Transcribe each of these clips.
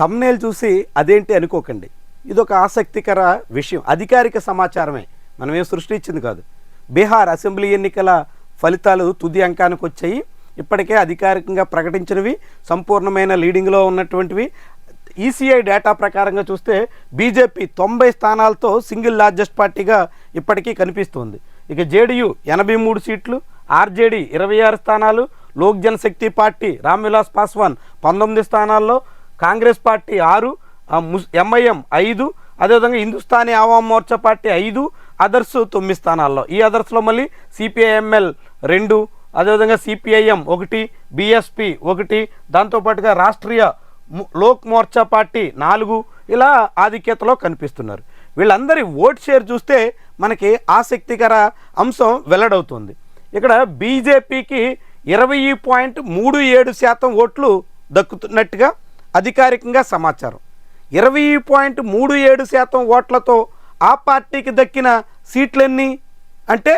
Thumbnail చూసి అదేంటి అనుకోకండి. ఇది ఒక ఆసక్తికర విషయం. అధికారిక సమాచారమే. మనం ఏం సృష్టించింది కాదు. బీహార్ అసెంబ్లీ ఎన్నికల ఫలితాలు తుది అంకానికి వచ్చాయి ఇప్పటికే అధికారికంగా ప్రకటించినవి సంపూర్ణమైన లీడింగ్లో ఉన్నటువంటివి. ఈసీఐ డేటా ప్రకారంగా చూస్తే బీజేపీ తొంభై స్థానాలతో సింగిల్ లార్జెస్ట్ పార్టీగా ఇప్పటికీ కనిపిస్తుంది. ఇక జేడీయూ ఎనభై మూడు సీట్లు ఆర్జేడీ ఇరవై ఆరు స్థానాలు లోక్ జనశక్తి పార్టీ రామ్విలాస్ పాస్వాన్ పంతొమ్మిది స్థానాల్లో కాంగ్రెస్ పార్టీ ఆరు ముస్ ఎంఐఎం ఐదు అదేవిధంగా హిందుస్థానీ ఆవామ్ మోర్చా పార్టీ ఐదు అదర్స్ తొమ్మిది స్థానాల్లో. ఈ అదర్స్లో మళ్ళీ సిపిఐఎంఎల్ రెండు అదేవిధంగా సిపిఐఎం ఒకటి బిఎస్పి ఒకటి దాంతోపాటుగా రాష్ట్రీయ లోక్ మోర్చా పార్టీ నాలుగు ఇలా ఆధిక్యతలో కనిపిస్తున్నారు. వీళ్ళందరి ఓట్ షేర్ చూస్తే మనకి ఆసక్తికర అంశం వెల్లడవుతుంది. ఇక్కడ బీజేపీకి ఇరవై పాయింట్ మూడు ఏడు శాతం ఓట్లు దక్కుతున్నట్టుగా అధికారికంగా సమాచారం. ఇరవై పాయింట్ మూడు ఏడు శాతం ఓట్లతో ఆ పార్టీకి దక్కిన సీట్లన్నీ? అంటే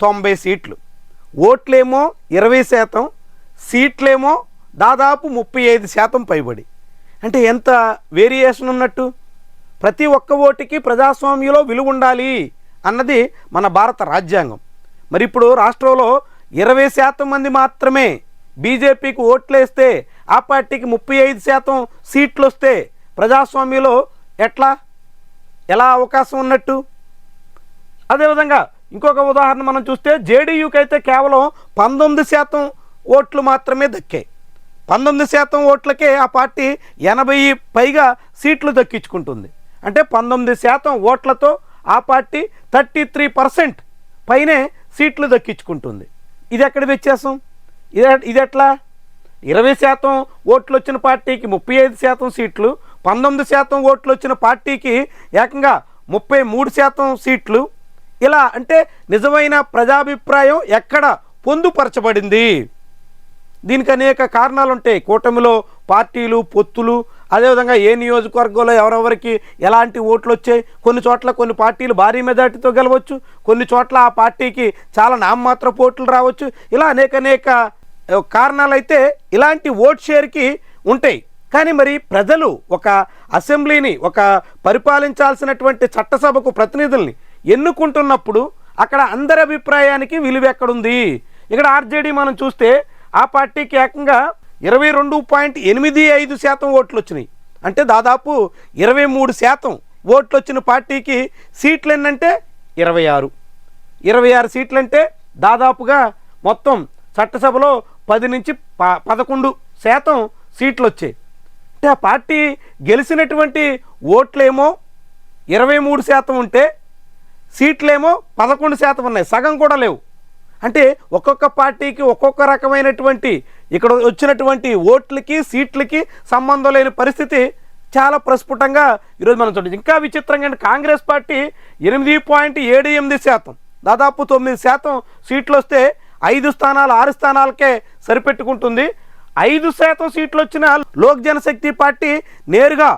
తొంభై సీట్లు. ఓట్లేమో ఇరవై శాతం సీట్లేమో దాదాపు ముప్పై ఐదు శాతం పైబడి. అంటే ఎంత వేరియేషన్ ఉన్నట్టు? ప్రతి ఒక్క ఓటుకి ప్రజాస్వామ్యంలో విలువ ఉండాలి అన్నది మన భారత రాజ్యాంగం. మరి ఇప్పుడు రాష్ట్రంలో ఇరవై శాతం మంది మాత్రమే బీజేపీకి ఓట్లేస్తే ఆ పార్టీకి ముప్పై ఐదు శాతం సీట్లు వస్తే ప్రజాస్వామ్యంలో ఎట్లా? ఎలా అవకాశం ఉన్నట్టు? అదేవిధంగా ఇంకొక ఉదాహరణ మనం చూస్తే జేడీయూకి అయితే కేవలం పంతొమ్మిది శాతం ఓట్లు మాత్రమే దక్కాయి. పంతొమ్మిది శాతం ఓట్లకే ఆ పార్టీ ఎనభై పైగా సీట్లు దక్కించుకుంటుంది. అంటే పంతొమ్మిది శాతం ఓట్లతో ఆ పార్టీ థర్టీ త్రీ పర్సెంట్ పైనే సీట్లు దక్కించుకుంటుంది. ఇది ఎక్కడ వ్యత్యాసం? ఇది ఇది ఎట్లా ఇరవై శాతం ఓట్లు వచ్చిన పార్టీకి ముప్పై ఐదు శాతం సీట్లు పంతొమ్మిది శాతం ఓట్లు వచ్చిన పార్టీకి ఏకంగా ముప్పై మూడు శాతం సీట్లు. ఇలా అంటే నిజమైన ప్రజాభిప్రాయం ఎక్కడ పొందుపరచబడింది? దీనికి అనేక కారణాలు ఉంటాయి కూటమిలో పార్టీలు పొత్తులు అదేవిధంగా ఏ నియోజకవర్గంలో ఎవరెవరికి ఎలాంటి ఓట్లు వచ్చాయి కొన్ని చోట్ల కొన్ని పార్టీలు భారీ మెజార్టీతో గెలవచ్చు కొన్ని చోట్ల ఆ పార్టీకి చాలా నామమాత్ర ఓట్లు రావచ్చు ఇలా అనేక అనేక కారణాలైతే ఇలాంటి ఓట్ షేర్కి ఉంటాయి. కానీ మరి ప్రజలు ఒక అసెంబ్లీని ఒక పరిపాలించాల్సినటువంటి చట్టసభకు ప్రతినిధుల్ని ఎన్నుకుంటున్నప్పుడు అక్కడ అందరి అభిప్రాయానికి విలువ ఎక్కడుంది? ఇక్కడ ఆర్జేడీ మనం చూస్తే ఆ పార్టీకి ఏకంగా ఇరవై రెండు పాయింట్ ఎనిమిది ఐదు శాతం ఓట్లు వచ్చినాయి. అంటే దాదాపు ఇరవై మూడు శాతం ఓట్లు వచ్చిన పార్టీకి సీట్లు ఎన్నంటే ఇరవై ఆరు. ఇరవై ఆరు సీట్లు అంటే దాదాపుగా మొత్తం చట్టసభలో పది నుంచి ప పదకొండు శాతం సీట్లు వచ్చాయి అంటే ఆ పార్టీ గెలిచినటువంటి ఓట్లేమో ఇరవై మూడు శాతం ఉంటే సీట్లేమో పదకొండు శాతం ఉన్నాయి. సగం కూడా లేవు. అంటే ఒక్కొక్క పార్టీకి ఒక్కొక్క రకమైనటువంటి ఇక్కడ వచ్చినటువంటి ఓట్లకి సీట్లకి సంబంధం లేని పరిస్థితి చాలా ప్రస్ఫుటంగా ఈరోజు మనం చూడండి ఇంకా విచిత్రంగా అంటే కాంగ్రెస్ పార్టీ ఎనిమిది పాయింట్ ఏడు ఎనిమిది శాతం. దాదాపు తొమ్మిది శాతం సీట్లు వస్తే ఐదు స్థానాలు ఆరు స్థానాలకే సరిపెట్టుకుంటుంది. ఐదు శాతం సీట్లు వచ్చిన లోక్ జనశక్తి పార్టీ నేరుగా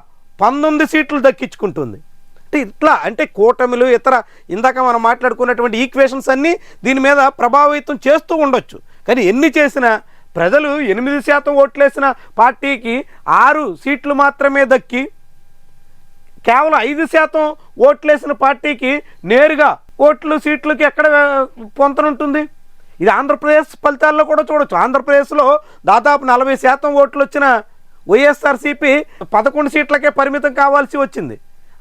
పంతొమ్మిది సీట్లు దక్కించుకుంటుంది. అంటే ఇట్లా అంటే కూటమిలు ఇతర ఇందాక మనం మాట్లాడుకున్నటువంటి ఈక్వేషన్స్ అన్నీ దీని మీద ప్రభావితం చేస్తూ ఉండొచ్చు. కానీ ఎన్ని చేసినా ప్రజలు ఎనిమిది శాతం ఓట్లేసిన పార్టీకి ఆరు సీట్లు మాత్రమే దక్కి కేవలం ఐదు శాతం ఓట్లేసిన పార్టీకి నేరుగా ఓట్లు సీట్లకి ఎక్కడ పొంతనుంటుంది? ఇది ఆంధ్రప్రదేశ్ ఫలితాల్లో కూడా చూడొచ్చు. ఆంధ్రప్రదేశ్లో దాదాపు నలభై శాతం ఓట్లు వచ్చిన వైఎస్ఆర్సీపీ పదకొండు సీట్లకే పరిమితం కావాల్సి వచ్చింది.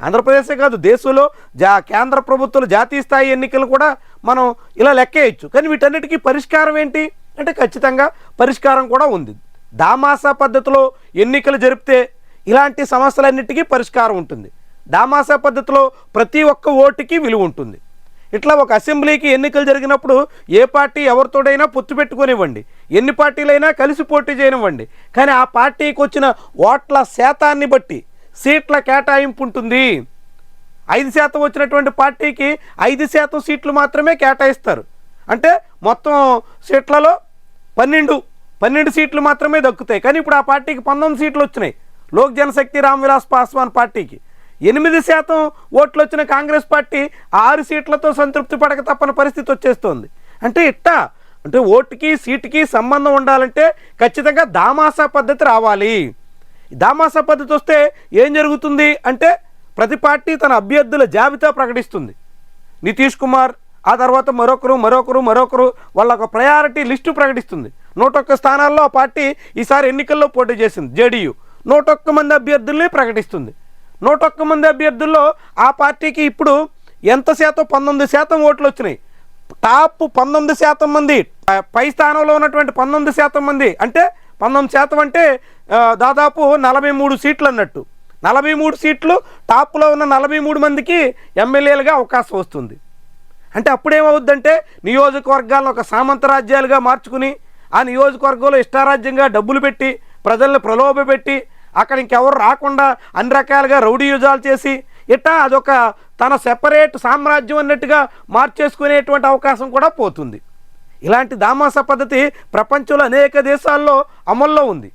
ఆంధ్రప్రదేశే కాదు దేశంలో జా కేంద్ర ప్రభుత్వాలు జాతీయ స్థాయి ఎన్నికలు కూడా మనం ఇలా లెక్కేయచ్చు. కానీ వీటన్నిటికీ పరిష్కారం ఏంటి? అంటే ఖచ్చితంగా పరిష్కారం కూడా ఉంది. దామాసా పద్ధతిలో ఎన్నికలు జరిపితే ఇలాంటి సమస్యలన్నిటికీ పరిష్కారం ఉంటుంది. దామాసా పద్ధతిలో ప్రతి ఒక్క ఓటుకి విలువ ఉంటుంది. ఇట్లా ఒక అసెంబ్లీకి ఎన్నికలు జరిగినప్పుడు ఏ పార్టీ ఎవరితోడైనా పొత్తు పెట్టుకొనివ్వండి. ఎన్ని పార్టీలైనా కలిసి పోటీ చేయనివ్వండి. కానీ ఆ పార్టీకి వచ్చిన ఓట్ల శాతాన్ని బట్టి సీట్ల కేటాయింపు ఉంటుంది. ఐదు శాతం వచ్చినటువంటి పార్టీకి ఐదు శాతం సీట్లు మాత్రమే కేటాయిస్తారు. అంటే మొత్తం సీట్లలో పన్నెండు పన్నెండు సీట్లు మాత్రమే దక్కుతాయి. కానీ ఇప్పుడు ఆ పార్టీకి పంతొమ్మిది సీట్లు వచ్చినాయి. లోక్ జనశక్తి రామ్విలాస్ పాస్వాన్ పార్టీకి. ఎనిమిది శాతం ఓట్లు వచ్చిన కాంగ్రెస్ పార్టీ ఆరు సీట్లతో సంతృప్తి పడక తప్పని పరిస్థితి వచ్చేస్తుంది. అంటే ఇట్టా? అంటే ఓటుకి సీటుకి సంబంధం ఉండాలంటే ఖచ్చితంగా దామాసా పద్ధతి రావాలి. దామాసా పద్ధతి వస్తే ఏం జరుగుతుంది అంటే ప్రతి పార్టీ తన అభ్యర్థుల జాబితా ప్రకటిస్తుంది. నితీష్ కుమార్ ఆ తర్వాత మరొకరు మరొకరు మరొకరు వాళ్ళ ఒక ప్రయారిటీ లిస్టు ప్రకటిస్తుంది. నూట ఒక్క స్థానాల్లో ఆ పార్టీ ఈసారి ఎన్నికల్లో పోటీ చేసింది జేడీయూ. నూట ఒక్క మంది అభ్యర్థుల్ని ప్రకటిస్తుంది. నూట ఒక్క మంది అభ్యర్థుల్లో ఆ పార్టీకి ఇప్పుడు ఎంత శాతం? పంతొమ్మిది శాతం ఓట్లు వచ్చినాయి. టాప్ పంతొమ్మిది శాతం మంది పై స్థానంలో ఉన్నటువంటి పంతొమ్మిది శాతం మంది. అంటే పంతొమ్మిది శాతం అంటే దాదాపు నలభై మూడు సీట్లు అన్నట్టు. నలభై మూడు సీట్లు టాప్లో ఉన్న నలభై మూడు మందికి ఎమ్మెల్యేలుగా అవకాశం వస్తుంది. అంటే అప్పుడేమవుద్దంటే నియోజకవర్గాలను ఒక సామంత రాజ్యాలుగా మార్చుకుని ఆ నియోజకవర్గంలో ఇష్టారాజ్యంగా డబ్బులు పెట్టి ప్రజల్ని ప్రలోభపెట్టి అక్కడ ఇంకెవరు రాకుండా అన్ని రకాలుగా రౌడీ యుజాలు చేసి ఇట్టా అదొక తన సెపరేట్ సామ్రాజ్యం అన్నట్టుగా మార్చేసుకునేటువంటి అవకాశం కూడా పోతుంది. ఇలాంటి దామాస పద్ధతి ప్రపంచంలో అనేక దేశాల్లో అమల్లో ఉంది.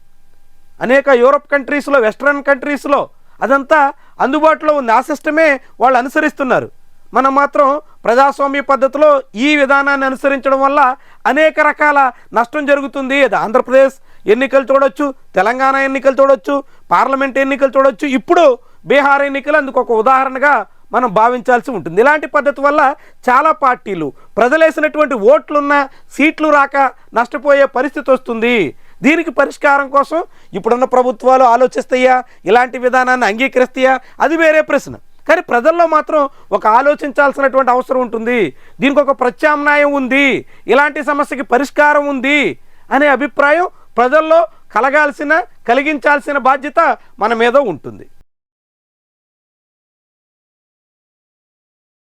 అనేక యూరప్ కంట్రీస్లో వెస్ట్రన్ కంట్రీస్లో అదంతా అందుబాటులో ఉంది ఆ సిస్టమే వాళ్ళు అనుసరిస్తున్నారు. మనం మాత్రం ప్రజాస్వామ్య పద్ధతిలో ఈ విధానాన్ని అనుసరించడం వల్ల అనేక రకాల నష్టం జరుగుతుంది. అది ఆంధ్రప్రదేశ్ ఎన్నికలు చూడొచ్చు తెలంగాణ ఎన్నికలు చూడొచ్చు పార్లమెంట్ ఎన్నికలు చూడొచ్చు. ఇప్పుడు బీహార్ ఎన్నికలు అందుకు ఒక ఉదాహరణగా మనం భావించాల్సి ఉంటుంది. ఇలాంటి పద్ధతి వల్ల చాలా పార్టీలు ప్రజలేసినటువంటి ఓట్లున్న సీట్లు రాక నష్టపోయే పరిస్థితి వస్తుంది. దీనికి పరిష్కారం కోసం ఇప్పుడున్న ప్రభుత్వాలు ఆలోచిస్తాయా? ఇలాంటి విధానాన్ని అంగీకరిస్తాయా? అది వేరే ప్రశ్న. కానీ ప్రజల్లో మాత్రం ఒక ఆలోచించాల్సినటువంటి అవసరం ఉంటుంది. దీనికి ఒక ప్రత్యామ్నాయం ఉంది. ఇలాంటి సమస్యకి పరిష్కారం ఉంది అనే అభిప్రాయం ప్రజల్లో కలగాల్సిన కలిగించాల్సిన బాధ్యత మన మీద ఉంటుంది.